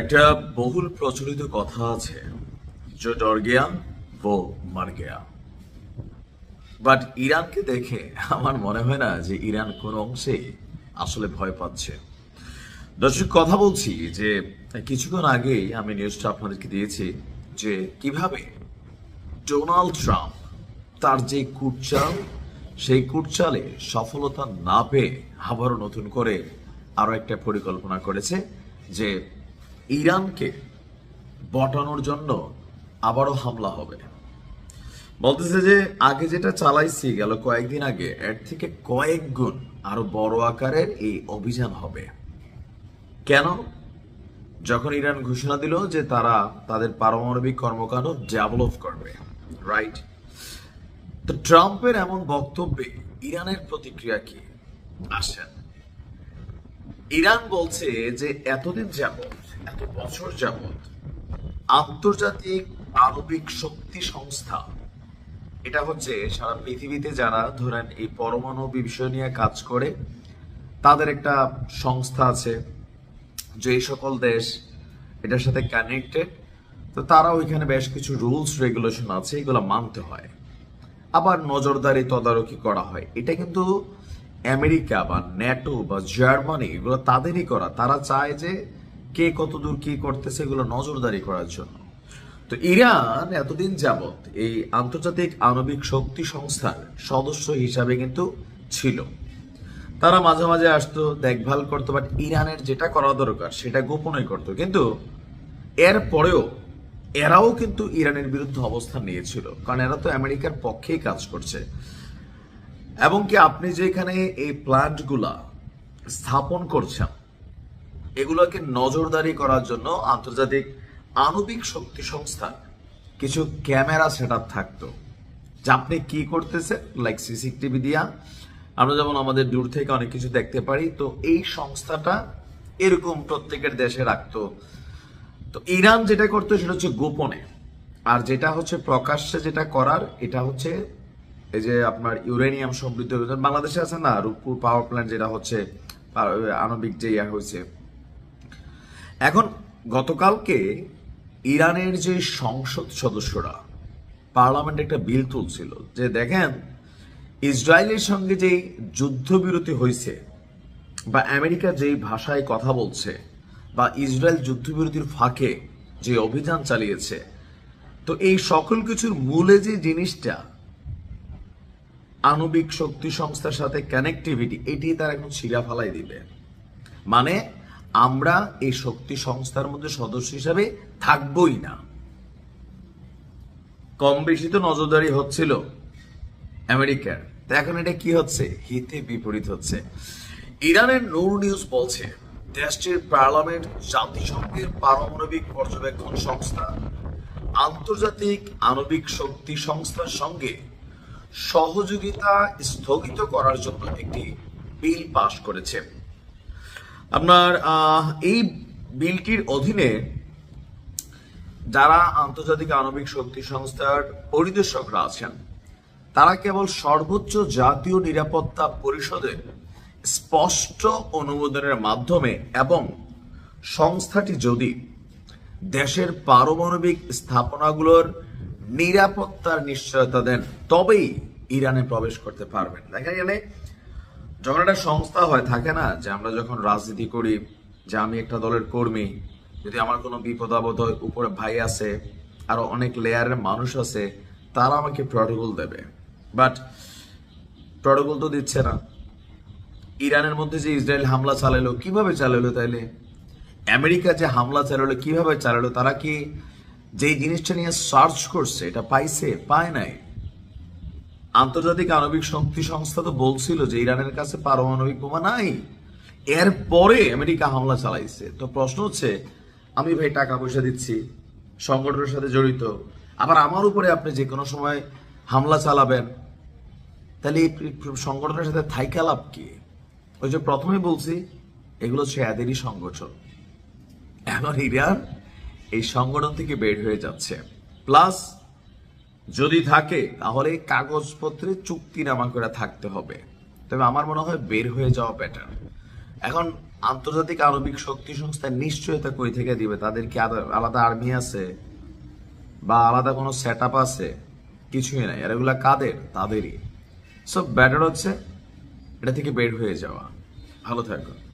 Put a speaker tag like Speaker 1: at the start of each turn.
Speaker 1: একটা বহুল প্রচলিত কথা আছে যে ডর গিয়া ও মার গিয়া বাট ইরানকে দেখে আমার মনে হয় না যে ইরান কোন অংশে আসলে ভয় পাচ্ছে। দর্শক, কথা বলছি যে কিছুক্ষণ আগেই আমি নিউজটা আপনাদেরকে দিয়েছি যে কীভাবে ডোনাল্ড ট্রাম্প তার যে কুটচাল, সেই কুটচালে সফলতা না পেয়ে আবারও নতুন করে আরও একটা পরিকল্পনা করেছে যে ইরানকে বটানোর জন্য আবারও হামলা হবে। বলতেছে যে, আগে যেটা চালাইছি গেল কয়েকদিন আগে, এর থেকে কয়েক গুণ আরও বড় আকারের এই অভিযান হবে। কেন? যখন ইরান ঘোষণা দিল যে তারা তাদের পারমাণবিক কর্মকাণ্ড ডেভেলপ করবে রাইট তো ট্রাম্পের এমন বক্তব্যে ইরানের প্রতিক্রিয়া কি? আসেন। ইরান বলছে যে, এতদিন যাবৎ এত বছর যাবৎ আন্তর্জাতিক আণবিক শক্তি সংস্থা, এটা হচ্ছে সারা পৃথিবীতে যারা ধরেন এই পরমাণু বিষয় নিয়ে কাজ করে, তাদের একটা সংস্থা আছে যে সকল দেশ এটার সাথে কানেক্টেড তো তারা ওইখানে বেশ কিছু রুলস রেগুলেশন আছে, এগুলো মানতে হয়। আবার নজরদারি তদারকি করা হয়। এটা কিন্তু আমেরিকা বা ন্যাটো বা জার্মানি, এগুলো তাদেরই করা। তারা চায় যে কে কতদূর কি করতেছে এগুলো নজরদারি করার জন্য। তো ইরান এতদিন যাবৎ এই আন্তর্জাতিক আণবিক শক্তি সংস্থার সদস্য হিসাবে কিন্তু ছিল। তারা মাঝে মাঝে আসতো, দেখভাল করতো বাট ইরানের যেটা করা দরকার সেটা গোপনে করতো। কিন্তু এর পরেও এরাও কিন্তু ইরানের বিরুদ্ধে অবস্থান নিয়েছিল, কারণ এরা তো আমেরিকার পক্ষেই কাজ করছে। এবং কি আপনি যে এখানে এই প্ল্যান্টগুলা স্থাপন করছেন এগুলোকে নজরদারি করার জন্য আন্তর্জাতিক আণবিক শক্তি সংস্থা কিছু ক্যামেরা সেট আপ থাকতো। যে আপনি কি করতেছেন? লাইক সিসিটিভি দিয়া। আমরা যেমন আমাদের দূর থেকে অনেক কিছু দেখতে পারি, তো এই সংস্থাটা এরকম প্রত্যেকের দেশে রাখতো। তো ইরান যেটা করতো, সেটা হচ্ছে গোপনে। আর যেটা হচ্ছে প্রকাশ্যে যেটা করার, এটা হচ্ছে এই যে আপনার ইউরেনিয়াম সমৃদ্ধ বাংলাদেশে আছে না, রূপপুর পাওয়ার প্ল্যান্ট যেটা হচ্ছে আণবিক যে ইয়া হয়েছে। এখন গতকালকে ইরানের যে সংসদ সদস্যরা, পার্লামেন্টে একটা বিল তুলছিল যে দেখেন, ইসরায়েলের সঙ্গে যে যুদ্ধবিরতি হয়েছে বা আমেরিকা যেই ভাষায় কথা বলছে বা ইসরায়েল যুদ্ধবিরতির ফাঁকে যে অভিযান চালিয়েছে, তো এই সকল কিছুর মূলে যে জিনিসটা, আণবিক শক্তি সংস্থার সাথে কানেক্টিভিটি এটি তার এখন ছিঁড়া ফালাই দিবে। মানে আমরা এই শক্তি সংস্থার মধ্যে সদস্য হিসাবে থাকবই না। কম বেশি তো নজরদারি হচ্ছিল আমেরিকার। এখন এটা কি হচ্ছে? হিতে বিপরীত হচ্ছে। ইরানের নূর নিউজ বলছে, দেশটির পার্লামেন্ট জাতিসংঘের পারমাণবিক পর্যবেক্ষণ সংস্থা, আন্তর্জাতিক আণবিক শক্তি সংস্থার সঙ্গে সহযোগিতা স্থগিত করার জন্য একটি বিল পাশ করেছে। আপনার এই বিলটির অধীনে যারা আন্তর্জাতিক আণবিক শক্তি সংস্থার পরিদর্শকরা আছেন, তারা কেবল সর্বোচ্চ জাতীয় নিরাপত্তা পরিষদের স্পষ্ট অনুমোদনের মাধ্যমে এবং সংস্থাটি যদি দেশের পারমাণবিক স্থাপনাগুলোর নিরাপত্তার নিশ্চয়তা দেন, তবেই ইরানে প্রবেশ করতে পারবেন। দেখা গেলে যখন একটা সংস্থা হয়, থাকে না যে আমরা যখন রাজনীতি করি, যে আমি একটা দলের কর্মী, যদি আমার কোনো বিপদ আপদ হয়, উপরে ভাই আছে, আরও অনেক লেয়ারের মানুষ আছে, তারা আমাকে প্রটোকল দেবে। বাট প্রটোকল তো দিচ্ছে না। ইরানের মধ্যে যে ইসরায়েল হামলা চালালো, কীভাবে চালালো তাইলে? আমেরিকা যে হামলা চালালো, কীভাবে চালালো, তারা কি যেই জিনিসটা নিয়ে সার্চ করছে, এটা পাইছে? পায় নাই। আন্তর্জাতিক আণবিক শক্তি সংস্থা তো বলছিল যে ইরানের কাছে পারমাণবিক বোমা নাই। এরপরে আমেরিকা হামলা চালাইছে। তো প্রশ্ন হচ্ছে, আমি ভাই টাকা পয়সা দিচ্ছি, সংগঠনের সাথে জড়িত, আবার আমার উপরে আপনি যে কোনো সময় হামলা চালাবেন, তাহলে এই সংগঠনের সাথে থাইকা লাভ কি? ওই যে প্রথমে বলছি, এগুলো হচ্ছে এদেরই সংগঠন। এখন ইরান এই সংগঠন থেকে বের হয়ে যাচ্ছে। প্লাস যদি থাকে, তাহলে কাগজপত্রে চুক্তিনামা করে থাকতে হবে। তবে আমার মনে হয় বের হয়ে যাওয়া বেটার এখন আন্তর্জাতিক আণবিক শক্তি সংস্থা নিশ্চয়তা কই থেকে দিবে? তাদের কি আলাদা আর্মি আছে? বা আলাদা কোনো সেট আছে? কিছুই নাই। এগুলা কাদের? তাদেরই। সব ব্যাটার হচ্ছে এটা থেকে বের হয়ে যাওয়া। ভালো থাকো